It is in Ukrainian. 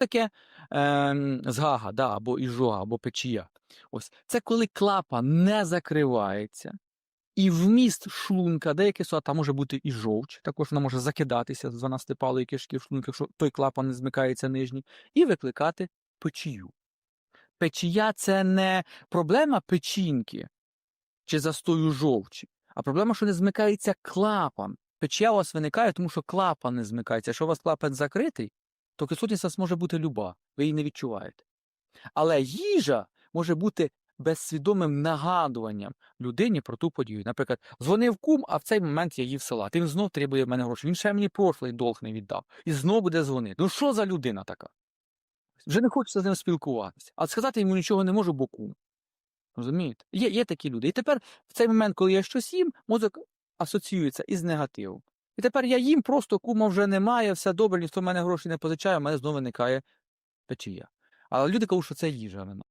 таке е, згага, да, або іжога, або печія. Ось це коли клапа не закривається, і вміст шлунка, деякі суда, там може бути і жовч, також вона може закидатися з 12-палої кишки в шлунок, якщо той клапан не змикається нижній, і викликати печію. Печія це не проблема печінки чи застою жовчі, а проблема, що не змикається клапан. Печія у вас виникає, тому що клапан не змикається. Якщо у вас клапан закритий, то кислотність у може бути люба, ви її не відчуваєте. Але їжа може бути безсвідомим нагадуванням людині про ту подію. Наприклад, дзвонив кум, а в цей момент я їв салат. Він знов требує в мене гроші. Він ще мені прошлий долг не віддав. І знов буде дзвонити. Ну що за людина така? Вже не хочеться з ним спілкуватися. А сказати йому нічого не можу, бо кум. Розумієте? Є, є такі люди. І тепер в цей момент, коли я щось їм, мозок асоціюється із негативом. І тепер я їм просто кума вже немає, все добре, ніхто в мене гроші не позичає, в мене знову виникає печія. Але люди кажуть, що це їжа вина.